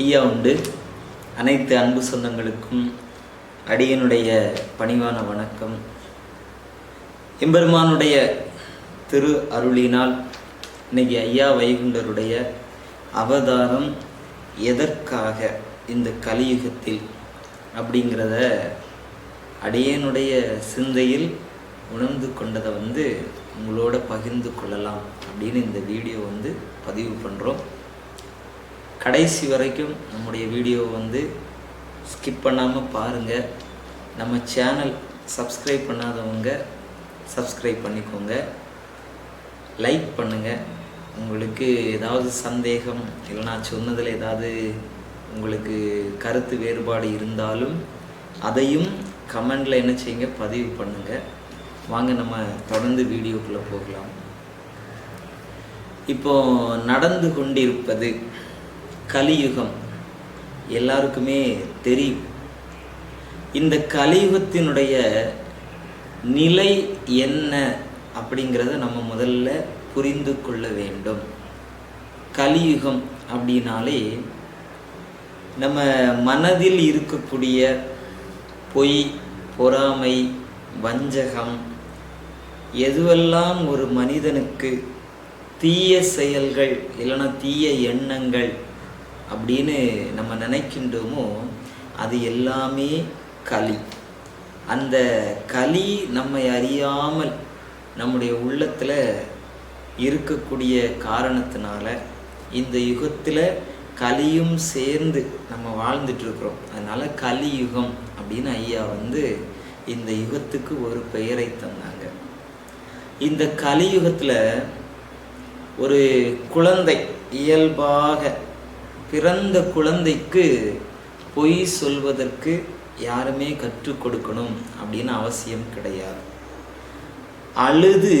ஐயா உண்டு. அனைத்து அன்பு சொந்தங்களுக்கும் அடியனுடைய பணிவான வணக்கம். எம்பெருமானுடைய திரு அருளினால் இன்னைக்கு ஐயா வைகுண்டருடைய அவதாரம் எதற்காக இந்த கலியுகத்தில் அப்படிங்கிறத அடியனுடைய சிந்தையில் உணர்ந்து கொண்டதை வந்து உங்களோட பகிர்ந்து கொள்ளலாம் அப்படின்னு இந்த வீடியோ வந்து பதிவு பண்ணுறோம் கடைசி வரைக்கும் நம்முடைய வீடியோவை வந்து ஸ்கிப் பண்ணாமல் பாருங்கள் நம்ம சேனல் சப்ஸ்கிரைப் பண்ணாதவங்க சப்ஸ்கிரைப் பண்ணிக்கோங்க. லைக் பண்ணுங்கள் உங்களுக்கு ஏதாவது சந்தேகம் இல்லை நான் சொன்னதில் ஏதாவது உங்களுக்கு கருத்து வேறுபாடு இருந்தாலும் அதையும் கமெண்டில் என்ன செய்யுங்க? பதிவு பண்ணுங்கள் வாங்க நம்ம தொடர்ந்து வீடியோக்குள்ளே போகலாம். இப்போ நடந்து கொண்டிருப்பது கலியுகம். எல்லாருக்குமே தெரியும். இந்த கலியுகத்தினுடைய நிலை என்ன அப்படிங்கிறத நம்ம முதல்ல புரிந்து கொள்ள வேண்டும். கலியுகம் அப்படின்னாலே நம்ம மனதில் இருக்கக்கூடிய பொய் பொறாமை வஞ்சகம் எதுவெல்லாம் ஒரு மனிதனுக்கு தீய செயல்கள் இல்லைன்னா தீய எண்ணங்கள் அப்படின்னு நம்ம நினைக்கின்றோமோ அது எல்லாமே களி. அந்த களி நம்மை அறியாமல் நம்முடைய உள்ளத்தில் இருக்கக்கூடிய காரணத்தினால இந்த யுகத்தில் கலியும் சேர்ந்து நம்ம வாழ்ந்துட்டுருக்குறோம். அதனால் கலியுகம் அப்படின்னு ஐயா வந்து இந்த யுகத்துக்கு ஒரு பெயரை தந்தாங்க. இந்த கலியுகத்தில் ஒரு குழந்தை இயல்பாக பிறந்த குழந்தைக்கு பொய் சொல்வதற்கு யாருமே கற்றுக் கொடுக்கணும் அப்படின்னு அவசியம் கிடையாது. அழுது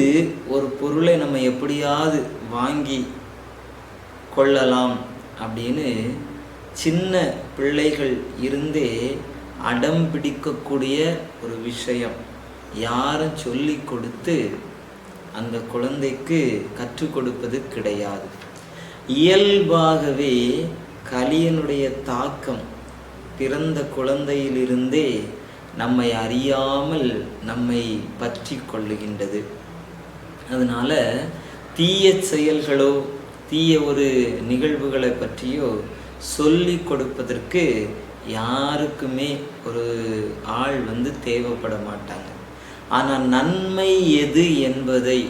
ஒரு பொருளை நம்ம எப்படியாவது வாங்கி கொள்ளலாம் அப்படின்னு சின்ன பிள்ளைகள் இருந்தே அடம் பிடிக்கக்கூடிய ஒரு விஷயம். யாரும் சொல்லி கொடுத்து அந்த குழந்தைக்கு கற்றுக் கொடுப்பது கிடையாது. இயல்பாகவே கலியனுடைய தாக்கம் பிறந்த குழந்தையிலிருந்தே நம்மை அறியாமல் நம்மை பற்றி கொள்ளுகின்றது. அதனால தீய செயல்களோ தீய ஒரு நிகழ்வுகளை பற்றியோ சொல்லி கொடுப்பதற்கு யாருக்குமே ஒரு ஆள் வந்து தேவைப்பட மாட்டாங்க. ஆனால் நன்மை எது என்பதை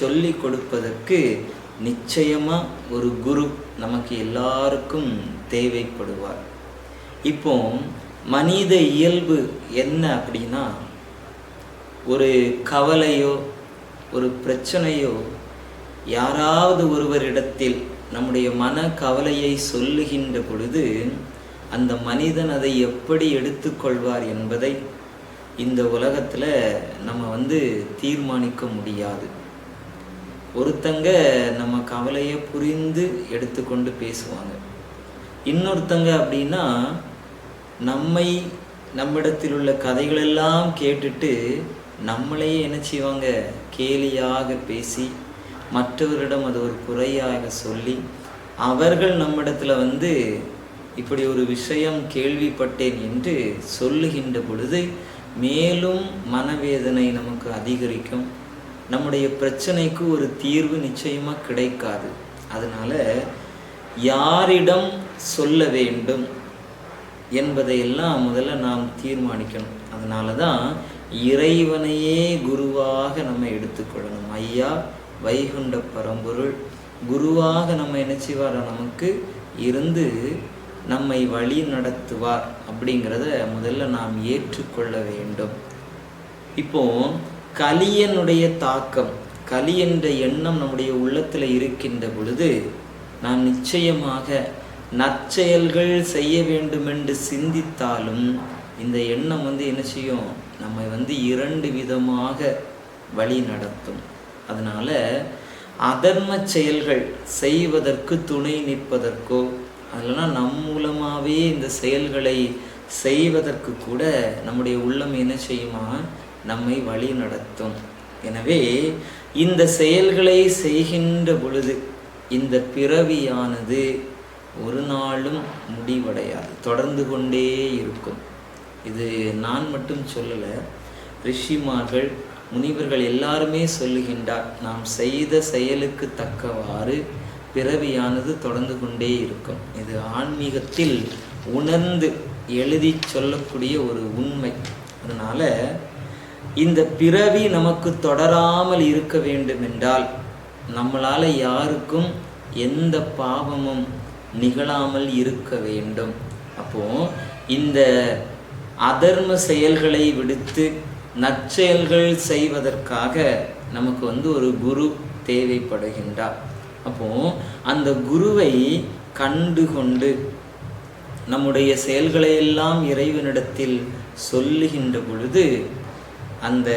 சொல்லி கொடுப்பதற்கு நிச்சயமாக ஒரு குரு நமக்கு எல்லாருக்கும் தேவைப்படுவார். இப்போ மனித இயல்பு என்ன அப்படின்னா ஒரு கவலையோ ஒரு பிரச்சனையோ யாராவது ஒருவரிடத்தில் நம்முடைய மன கவலையை சொல்லுகின்ற பொழுது அந்த மனிதன் அதை எப்படி எடுத்துக்கொள்வார் என்பதை இந்த உலகத்தில் நம்ம வந்து தீர்மானிக்க முடியாது. ஒருத்தங்க நம்ம கவலையை புரிந்து எடுத்துக்கொண்டு பேசுவாங்க. இன்னொருத்தங்க அப்படின்னா நம்மை நம்மிடத்தில் உள்ள கதைகளெல்லாம் கேட்டுட்டு நம்மளையே என்ன செய்வாங்க? கேலியாக பேசி மற்றவரிடம் அது ஒரு குறையாக சொல்லி அவர்கள் நம்மிடத்தில் வந்து இப்படி ஒரு விஷயம் கேள்விப்பட்டேன் என்று சொல்லுகின்ற பொழுது மேலும் மனவேதனை நமக்கு அதிகரிக்கும். நம்முடைய பிரச்சனைக்கு ஒரு தீர்வு நிச்சயமாக கிடைக்காது. அதனால் யாரிடம் சொல்ல வேண்டும் என்பதையெல்லாம் முதல்ல நாம் தீர்மானிக்கணும். அதனால தான் இறைவனையே குருவாக நம்ம எடுத்துக்கொள்ளணும். ஐயா வைகுண்ட பரம்பொருள் குருவாக நம்ம என்ன செய்வார்? நமக்கு இருந்து நம்மை வழி நடத்துவார் அப்படிங்கிறத முதல்ல நாம் ஏற்றுக்கொள்ள வேண்டும். இப்போ கலியனுடைய தாக்கம் கலி என்ற எண்ணம் நம்முடைய உள்ளத்தில் இருக்கின்ற பொழுது நாம் நிச்சயமாக நற்செயல்கள் செய்ய வேண்டும் என்று சிந்தித்தாலும் இந்த எண்ணம் வந்து என்ன செய்யும்? நம்மை வந்து இரண்டு விதமாக வழி நடத்தும். அதனால் அதர்ம செயல்கள் செய்வதற்கு துணை நிற்பதற்கோ அதெல்லாம் நம் மூலமாகவே இந்த செயல்களை செய்வதற்கு கூட நம்முடைய உள்ளம் என்ன செய்யுமா? நம்மை வழி நடத்தும். எனவே இந்த செயல்களை செய்கின்ற பொழுது இந்த பிறவியானது ஒரு நாளும் முடிவடையாது. தொடர்ந்து கொண்டே இருக்கும். இது நான் மட்டும் சொல்லலை ரிஷிமார்கள் முனிவர்கள் எல்லாருமே சொல்லுகின்றார் நாம் செய்த செயலுக்கு தக்கவாறு பிறவியானது தொடர்ந்து கொண்டே இருக்கும். இது ஆன்மீகத்தில் உணர்ந்து எழுதி சொல்லக்கூடிய ஒரு உண்மை. அதனால் இந்த பிறவி நமக்கு தொடராமல் இருக்க வேண்டும் என்றால் நம்மளால யாருக்கும் எந்த பாவமும் நிகழாமல் இருக்க வேண்டும். அப்போ இந்த அதர்ம செயல்களை விடுத்து நற்செயல்கள் செய்வதற்காக நமக்கு வந்து ஒரு குரு தேவைப்படுகின்றார். அப்போ அந்த குருவை கண்டு கொண்டு நம்முடைய செயல்களை எல்லாம் இறைவனிடத்தில் சொல்லுகின்ற பொழுது அந்த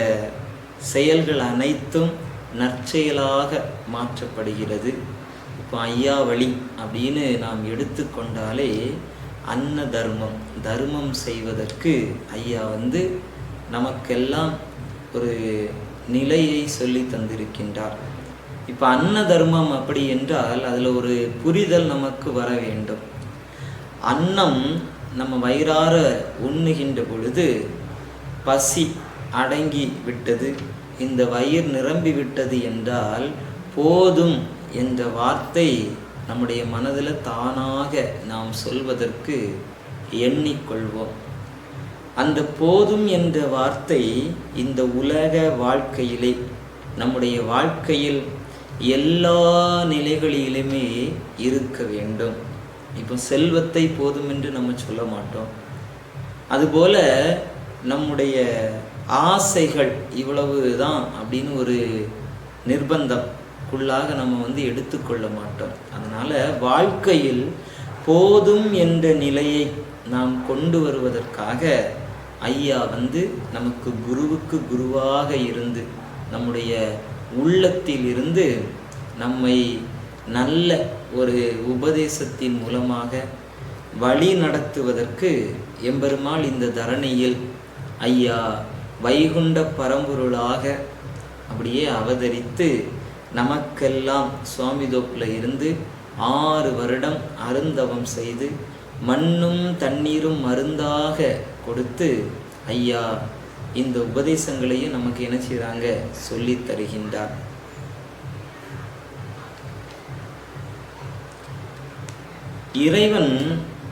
செயல்கள் அனைத்தும் நற்செயலாக மாற்றப்படுகிறது. இப்போ ஐயா வழி அப்படின்னு நாம் எடுத்துக்கொண்டாலே அன்ன தர்மம் தர்மம் செய்வதற்கு ஐயா வந்து நமக்கெல்லாம் ஒரு நிலையை சொல்லி தந்திருக்கின்றார். இப்போ அன்ன தர்மம் அப்படி என்றால் அதில் ஒரு புரிதல் நமக்கு வர வேண்டும். அன்னம் நம்ம வயிறார உண்ணுகின்ற பொழுது பசி அடங்கி விட்டது இந்த வயிறு நிரம்பி விட்டது என்றால் போதும் என்ற வார்த்தை நம்முடைய மனதில் தானாக நாம் சொல்வதற்கு எண்ணிக்கொள்வோம். அந்த போதும் என்ற வார்த்தை இந்த உலக வாழ்க்கையிலே நம்முடைய வாழ்க்கையில் எல்லா நிலைகளிலுமே இருக்க வேண்டும். இப்போ செல்வத்தை போதும் என்று நம்ம சொல்ல மாட்டோம். அதுபோல நம்முடைய ஆசைகள் இவ்வளவு தான் அப்படின்னு ஒரு நிர்பந்தம்குள்ளாக நம்ம வந்து எடுத்துக்கொள்ள மாட்டோம். அதனால் வாழ்க்கையில் போதும் என்ற நிலையை நாம் கொண்டு வருவதற்காக ஐயா வந்து நமக்கு குருவுக்கு குருவாக இருந்து நம்முடைய உள்ளத்தில் இருந்து நம்மை நல்ல ஒரு உபதேசத்தின் மூலமாக வழி நடத்துவதற்கு எம்பெருமாள் இந்த தரணியில் ஐயா வைகுண்ட பரம்பொருளாக அப்படியே அவதரித்து நமக்கெல்லாம் சுவாமிதோப்பில் இருந்து ஆறு வருடம் அருந்தவம் செய்து மண்ணும் தண்ணீரும் மருந்தாக கொடுத்து ஐயா இந்த உபதேசங்களையும் நமக்கு என்ன செய்கிறாங்க சொல்லி தருகின்றார். இறைவன்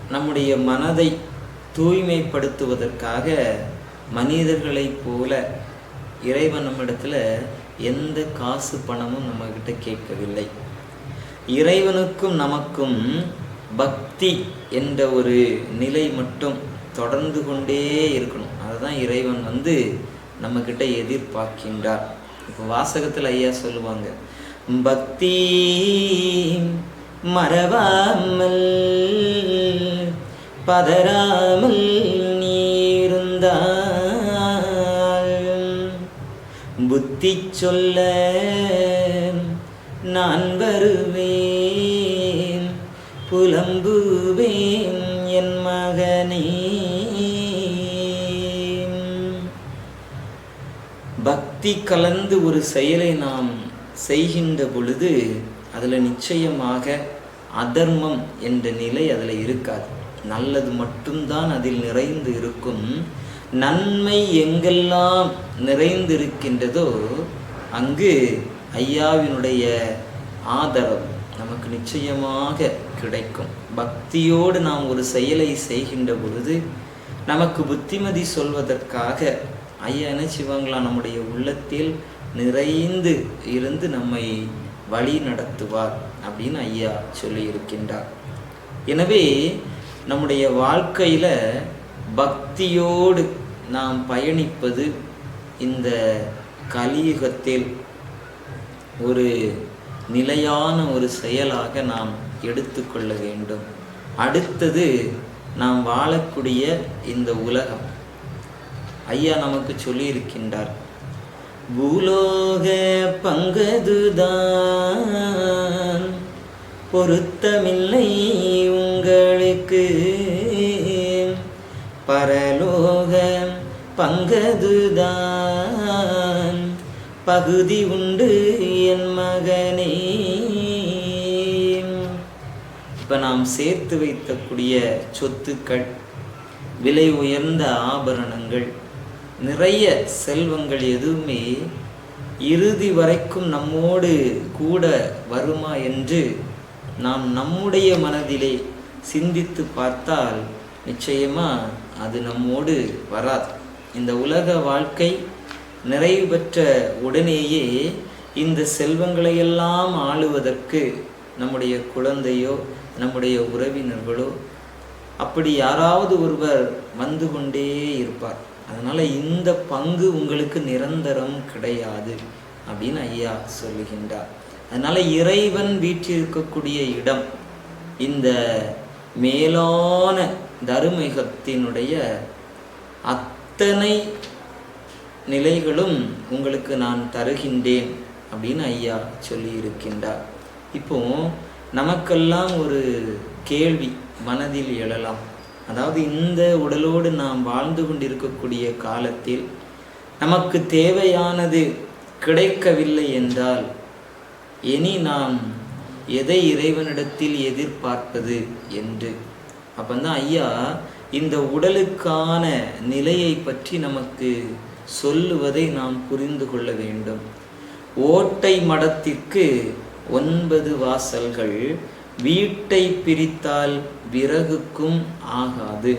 நம்முடைய மனதை தூய்மைப்படுத்துவதற்காக மனிதர்களைப் போல இறைவன் நம்மிடத்துல எந்த காசு பணமும் நம்மக்கிட்ட கேட்கவில்லை. இறைவனுக்கும் நமக்கும் பக்தி என்ற ஒரு நிலை மட்டும் தொடர்ந்து கொண்டே இருக்கணும். அதுதான் இறைவன் வந்து நம்மக்கிட்ட எதிர்பார்க்கின்றார். இப்போ வாசகத்தில் ஐயா சொல்லுவாங்க பக்தி மறவாமல் பதறாமல் நீருந்தான் புத்தி சொல்ல நான் வருவேன். புலம்புவேன் என் மகனே. பக்தி கலந்து ஒரு செயலை நாம் செய்கின்ற பொழுது அதில் நிச்சயமாக அதர்மம் என்ற நிலை அதில் இருக்காது. நல்லது மட்டும்தான் அதில் நிறைந்து இருக்கும். நன்மை எங்கெல்லாம் நிறைந்திருக்கின்றதோ அங்கு ஐயாவினுடைய ஆதரவு நமக்கு நிச்சயமாக கிடைக்கும். பக்தியோடு நாம் ஒரு செயலை செய்கின்ற பொழுது நமக்கு புத்திமதி சொல்வதற்காக ஐயா என்ன செய்வாங்களா? நம்முடைய உள்ளத்தில் நிறைந்து இருந்து நம்மை வழி நடத்துவார் அப்படின்னு ஐயா சொல்லியிருக்கின்றார். எனவே நம்முடைய வாழ்க்கையில் பக்தியோடு நாம் பயணிப்பது இந்த கலியுகத்தில் ஒரு நிலையான ஒரு செயலாக நாம் எடுத்துக்கொள்ள வேண்டும். அடுத்தது நாம் வாழக்கூடிய இந்த உலகம். ஐயா நமக்கு சொல்லியிருக்கின்றார் பூலோக பங்கதுதான் பொருத்தமில்லை உங்களுக்கு. பரலோக பங்கதுதான். பகுதி உண்டு என் மகனே. இப்போ நாம் சேர்த்து வைத்தக்கூடிய சொத்துக்கள் விலை உயர்ந்த ஆபரணங்கள் நிறைய செல்வங்கள் எதுவுமே இறுதி வரைக்கும் நம்மோடு கூட வருமா என்று நாம் நம்முடைய மனதிலே சிந்தித்து பார்த்தால் நிச்சயமா அது நம்மோடு வராது. இந்த உலக வாழ்க்கை நிறைவு பெற்ற உடனேயே இந்த செல்வங்களையெல்லாம் ஆளுவதற்கு நம்முடைய குழந்தையோ நம்முடைய உறவினர்களோ அப்படி யாராவது ஒருவர் வந்து கொண்டே இருப்பார். அதனால் இந்த பங்கு உங்களுக்கு நிரந்தரம் கிடையாது அப்படின்னு ஐயா சொல்லுகின்றார். அதனால் இறைவன் வீற்றிருக்கக்கூடிய இடம் இந்த மேலான தருமிகத்தினுடைய அத்தனை நிலைகளும் உங்களுக்கு நான் தருகின்றேன் அப்படின்னு ஐயா சொல்லி இருக்கின்றார் இப்போ நமக்கெல்லாம் ஒரு கேள்வி மனதில் எழலாம். அதாவது இந்த உடலோடு நாம் வாழ்ந்து கொண்டிருக்கக்கூடிய காலத்தில் நமக்கு தேவையானது கிடைக்கவில்லை என்றால் இனி நாம் எதை இறைவனிடத்தில் எதிர்பார்ப்பது என்று? அப்பந்தான் ஐயா இந்த உடலுக்கான நிலையை பற்றி நமக்கு சொல்லுவதை நாம் புரிந்து கொள்ள வேண்டும். ஓட்டை மடத்திற்கு ஒன்பது வாசல்கள் வீட்டை பிரித்தால் விறகுக்கும் ஆகாது.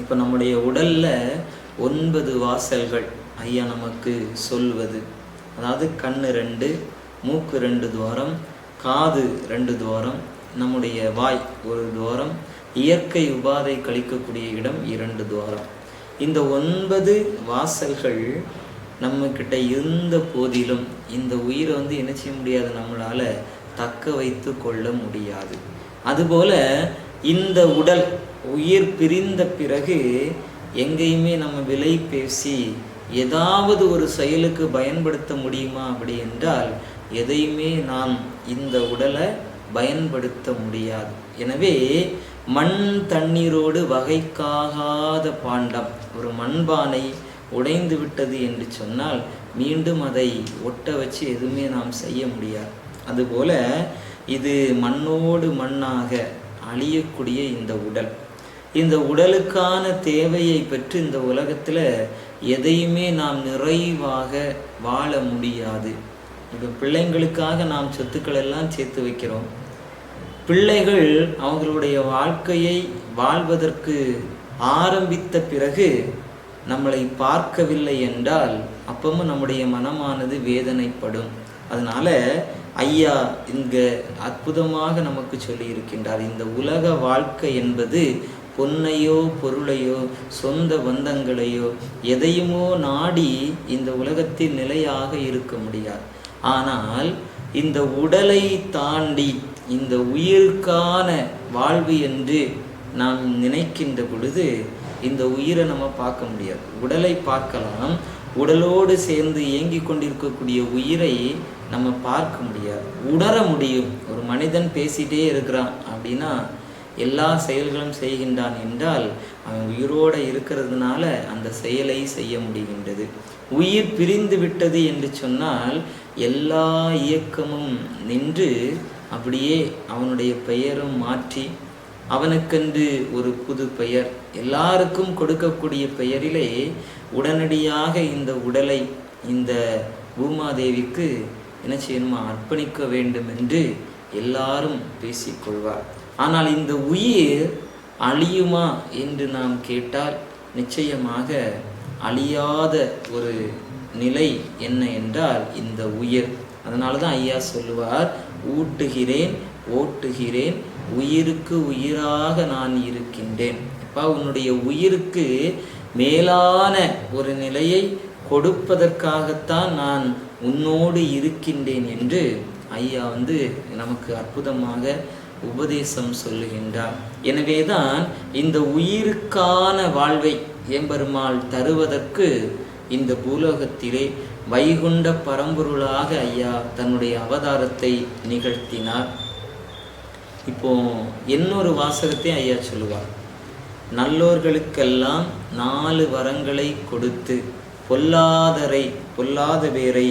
இப்போ நம்முடைய உடல்ல ஒன்பது வாசல்கள் ஐயா நமக்கு சொல்வது. அதாவது கண்ணு ரெண்டு மூக்கு ரெண்டு துவாரம் காது ரெண்டு துவாரம் நம்முடைய வாய் ஒரு துவாரம் இயற்கை உபாதை கழிக்கக்கூடிய இடம் இரண்டு துவாரம். இந்த ஒன்பது வாசல்கள் நம்ம கிட்ட இருந்த போதிலும் இந்த உயிரை வந்து என்ன செய்ய முடியாது? நம்மளால தக்க வைத்து கொள்ள முடியாது. அதுபோல இந்த உடல் உயிர் பிரிந்த பிறகு எங்கேயுமே நம்ம விலை பேசி ஏதாவது ஒரு செயலுக்கு பயன்படுத்த முடியுமா அப்படி என்றால் எதையுமே நாம் இந்த உடலை பயன்படுத்த முடியாது. எனவே மண் தண்ணீரோடு வகைக்காகாத பாண்டம். ஒரு மண்பானை உடைந்து விட்டது என்று சொன்னால் மீண்டும் அதை ஒட்ட வச்சு எதுவுமே நாம் செய்ய முடியாது. அதுபோல இது மண்ணோடு மண்ணாக அழியக்கூடிய இந்த உடல். இந்த உடலுக்கான தேவையை பெற்று இந்த உலகத்தில் எதையுமே நாம் நிறைவாக வாழ முடியாது. இப்போ பிள்ளைங்களுக்காக நாம் சொத்துக்கள் எல்லாம் சேர்த்து வைக்கிறோம். பிள்ளைகள் அவங்களுடைய வாழ்க்கையை வாழ்வதற்கு ஆரம்பித்த பிறகு நம்மளை பார்க்கவில்லை என்றால் அப்பவும் நம்முடைய மனமானது வேதனைப்படும். அதனால ஐயா இங்க அற்புதமாக நமக்கு சொல்லி இருக்கின்றார் இந்த உலக வாழ்க்கை என்பது பொன்னையோ பொருளையோ சொந்த பந்தங்களையோ எதையுமோ நாடி இந்த உலகத்தில் நிலையாக இருக்க முடியாது. ஆனால் இந்த உடலை தாண்டி இந்த உயிருக்கான வாழ்வு என்று நாம் நினைக்கின்ற பொழுது இந்த உயிரை நம்ம பார்க்க முடியாது. உடலை பார்க்கலாம். உடலோடு சேர்ந்து இயங்கி கொண்டிருக்கக்கூடிய உயிரை நம்ம பார்க்க முடியாது. உணர முடியும். ஒரு மனிதன் பேசிட்டே இருக்கிறான் அப்படின்னா எல்லா செயல்களும் செய்கின்றான் என்றால் அவன் உயிரோடு இருக்கிறதுனால அந்த செயலை செய்ய முடிகின்றது. உயிர் பிரிந்து விட்டது என்று சொன்னால் எல்லா இயக்கமும் நின்று அப்படியே அவனுடைய பெயரும் மாற்றி அவனுக்கென்று ஒரு புது பெயர் எல்லாருக்கும் கொடுக்கக்கூடிய பெயரிலே உடனடியாக இந்த உடலை இந்த பூமாதேவிக்கு என்ன செய்யணுமா? அர்ப்பணிக்க வேண்டும் என்று எல்லாரும் பேசிக்கொள்வார். ஆனால் இந்த உயிர் அழியுமா என்று நாம் கேட்டால் நிச்சயமாக அழியாத ஒரு நிலை என்ன என்றால் இந்த உயிர். அதனால தான் ஐயா சொல்லுவார் ஊட்டுகிறேன் ஓட்டுகிறேன் உயிருக்கு உயிராக நான் இருக்கின்றேன். அப்பா உன்னுடைய உயிருக்கு மேலான ஒரு நிலையை கொடுப்பதற்காகத்தான் நான் உன்னோடு இருக்கின்றேன் என்று ஐயா வந்து நமக்கு அற்புதமாக உபதேசம் சொல்லுகின்றார் எனவேதான் இந்த உயிருக்கான வாழ்வை எம்பெருமாள் தருவதற்கு இந்த பூலோகத்திலே வைகுண்ட பரம்பொருளாக ஐயா தன்னுடைய அவதாரத்தை நிகழ்த்தினார். இப்போ இன்னொரு வாசகத்தை ஐயா சொல்லுவார். நல்லோர்களுக்கெல்லாம் நாலு வரங்களை கொடுத்து பொல்லாதரை பொல்லாத பேரை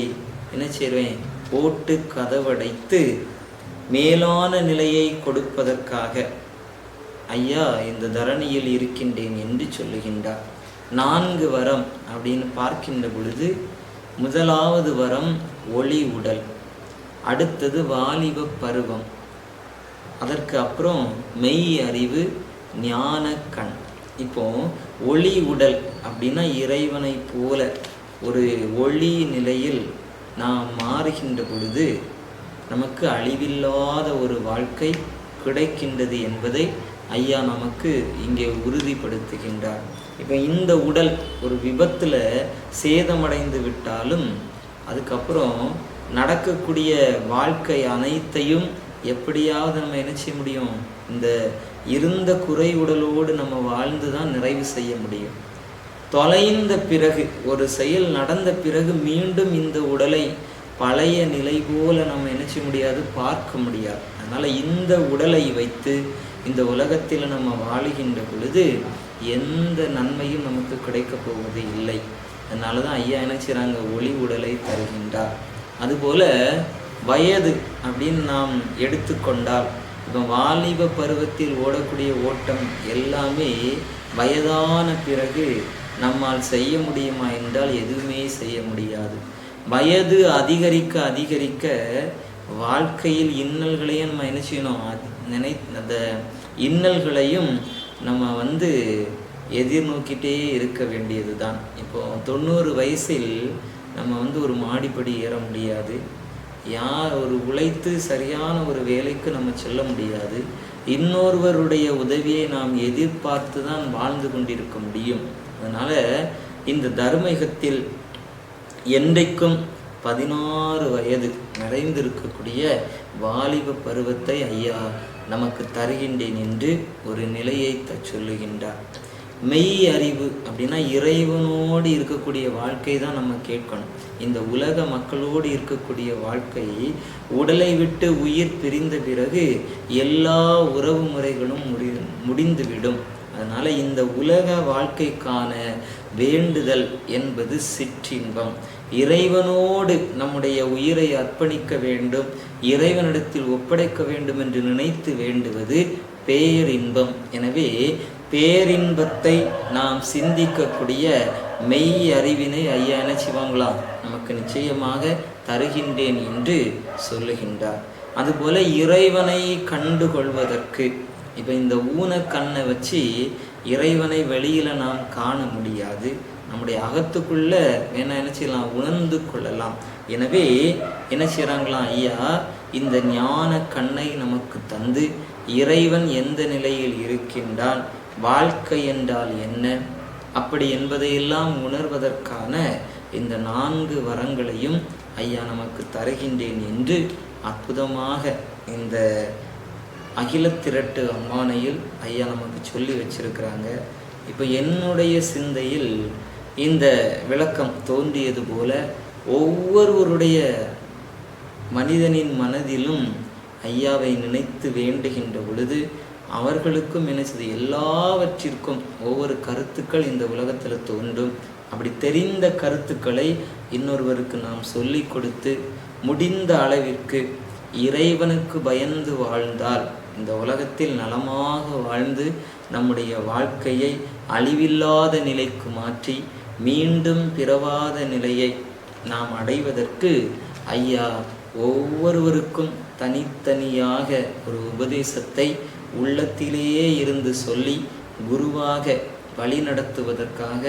என்ன செய்வேன்? போட்டு கதவடைத்து மேலான நிலையை கொடுப்பதற்காக ஐயா இந்த தரணியில் இருக்கின்றேன் என்று சொல்லுகின்றார். நான்கு வரம் அப்படின்னு பார்க்கின்ற பொழுது முதலாவது வரம் ஒளி உடல் அடுத்தது வாலிப பருவம் அதற்கு அப்புறம் மெய் அறிவு ஞான கண். இப்போ ஒளி உடல் அப்படின்னா இறைவனை போல ஒரு ஒளி நிலையில் நாம் மாறுகின்ற பொழுது நமக்கு அழிவில்லாத ஒரு வாழ்க்கை கிடைக்கின்றது என்பதை ஐயா நமக்கு இங்கே உறுதிப்படுத்துகின்றார். இப்போ இந்த உடல் ஒரு விபத்தில் சேதமடைந்து விட்டாலும் அதுக்கப்புறம் நடக்கக்கூடிய வாழ்க்கை அனைத்தையும் எப்படியாவது நம்ம என்ன செய்ய முடியும்? இந்த இருந்த குறை உடலோடு நம்ம வாழ்ந்து தான் நிறைவு செய்ய முடியும். தொலைந்த பிறகு ஒரு செயல் நடந்த பிறகு மீண்டும் இந்த உடலை பழைய நிலை போல நம்ம என்ன செய்ய முடியாது பார்க்க முடியாது. அதனால் இந்த உடலை வைத்து இந்த உலகத்தில் நம்ம வாழுகின்ற பொழுது எந்த நன்மையும் நமக்கு கிடைக்க போவது இல்லை. அதனால தான் ஐயா என்ன செய்கிறாங்க ஒளி உடலை தருகின்றார். அதுபோல வயது அப்படின்னு நாம் எடுத்துக்கொண்டால் இப்போ வாலிப பருவத்தில் ஓடக்கூடிய ஓட்டம் எல்லாமே வயதான பிறகு நம்மால் செய்ய முடியுமா என்றால் எதுவுமே செய்ய முடியாது. வயது அதிகரிக்க அதிகரிக்க வாழ்க்கையில் இன்னல்களையும் நம்ம என்ன செய்யணும்? நினை அந்த இன்னல்களையும் நம்ம வந்து எதிர்நோக்கிட்டே இருக்க வேண்டியது தான் இப்போ தொண்ணூறு வயசில் நம்ம வந்து ஒரு மாடிப்படி ஏற முடியாது. யார் ஒரு உழைத்து சரியான ஒரு வேலைக்கு நம்ம செல்ல முடியாது. இன்னொருவருடைய உதவியை நாம் எதிர்பார்த்து தான் வாழ்ந்து கொண்டிருக்க முடியும். அதனால் இந்த தர்மயுகத்தில் என்றைக்கும் பதினாறு வயது நிறைந்திருக்கக்கூடிய வாலிப பருவத்தை ஐயா நமக்கு தருகின்றேன் என்று ஒரு நிலையை த சொல்லுகின்றார். மெய் அறிவு அப்படின்னா இறைவனோடு இருக்கக்கூடிய வாழ்க்கை தான் நம்ம கேட்கணும். இந்த உலக மக்களோடு இருக்கக்கூடிய வாழ்க்கை உடலை விட்டு உயிர் பிரிந்த பிறகு எல்லா உறவு முறைகளும் முடி முடிந்துவிடும். அதனால இந்த உலக வாழ்க்கைக்கான வேண்டுதல் என்பது சிற்றின்பம். இறைவனோடு நம்முடைய உயிரை அர்ப்பணிக்க வேண்டும் இறைவனிடத்தில் ஒப்படைக்க வேண்டும் என்று நினைத்து வேண்டுவது பேரின்பம். எனவே பேரின்பத்தை நாம் சிந்திக்கக்கூடிய மெய் அறிவினை ஐயா என்ன செய்வாங்களாம் நமக்கு நிச்சயமாக தருகின்றேன் என்று சொல்லுகின்றார். அதுபோல இறைவனை கண்டுகொள்வதற்கு இப்போ இந்த ஊன கண்ணை வச்சு இறைவனை வெளியில நாம் காண முடியாது. நம்முடைய அகத்துக்குள்ள வேணா என்ன செய்யலாம்? உணர்ந்து கொள்ளலாம். எனவே என்ன செய்கிறாங்களாம் ஐயா? இந்த ஞான கண்ணை நமக்கு தந்து இறைவன் எந்த நிலையில் இருக்கின்றான்? வாழ்க்கை என்றால் என்ன? அப்படி என்பதையெல்லாம் உணர்வதற்கான இந்த நான்கு வரங்களையும் ஐயா நமக்கு தருகின்றேன் என்று அற்புதமாக இந்த அகிலத்திரட்டு அம்மானையில் ஐயா நமக்கு சொல்லி வச்சிருக்கிறாங்க. இப்போ என்னுடைய சிந்தையில் இந்த விளக்கம் தோன்றியது போல ஒவ்வொருவருடைய மனிதனின் மனதிலும் ஐயாவை நினைத்து வேண்டுகின்ற பொழுது அவர்களுக்கும் என்ன செய்து எல்லாவற்றிற்கும் ஒவ்வொரு கருத்துக்கள் இந்த உலகத்தில் தோன்றும். அப்படி தெரிந்த கருத்துக்களை இன்னொருவருக்கு நாம் சொல்லிக் கொடுத்து முடிந்த அளவிற்கு இறைவனுக்கு பயந்து வாழ்ந்தால் இந்த உலகத்தில் நலமாக வாழ்ந்து நம்முடைய வாழ்க்கையை அழிவில்லாத நிலைக்கு மாற்றி மீண்டும் பிறவாத நிலையை நாம் அடைவதற்கு ஐயா ஒவ்வொருவருக்கும் தனித்தனியாக ஒரு உபதேசத்தை உள்ளத்திலேயே இருந்து சொல்லி குருவாக வழி நடத்துவதற்காக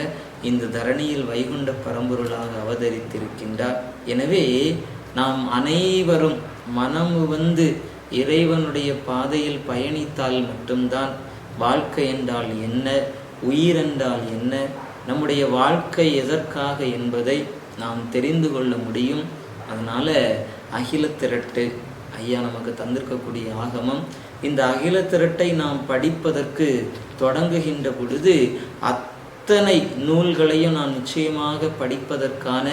இந்த தரணியில் வைகுண்ட பரம்பொருளாக அவதரித்திருக்கின்றார். எனவே நாம் அனைவரும் மனம் வந்து இறைவனுடைய பாதையில் பயணித்தால் மட்டும்தான் வாழ்க்கை என்றால் என்ன? உயிர் என்றால் என்ன? நம்முடைய வாழ்க்கை எதற்காக என்பதை நாம் தெரிந்து கொள்ள முடியும். அதனால் அகில திரட்டு ஐயா நமக்கு தந்திருக்கக்கூடிய ஆகமம் இந்த அகில திரட்டை நாம் படிப்பதற்கு தொடங்குகின்ற பொழுது அத்தனை நூல்களையும் நாம் நிச்சயமாக படிப்பதற்கான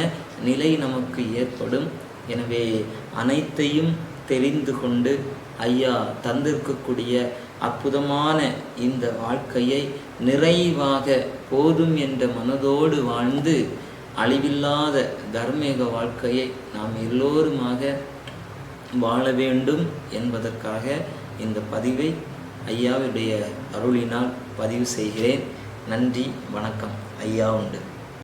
நிலை நமக்கு ஏற்படும். எனவே அனைத்தையும் தெரிந்து கொண்டு ஐயா தந்திருக்கக்கூடிய அற்புதமான இந்த வாழ்க்கையை நிறைவாக போதும் என்ற மனதோடு வாழ்ந்து அழிவில்லாத தர்மேக வாழ்க்கையை நாம் எல்லோருமாக வாழ வேண்டும் என்பதற்காக இந்த பதிவை ஐயாவுடைய அருளினால் பதிவு செய்கிறேன். நன்றி வணக்கம். ஐயா உண்டு.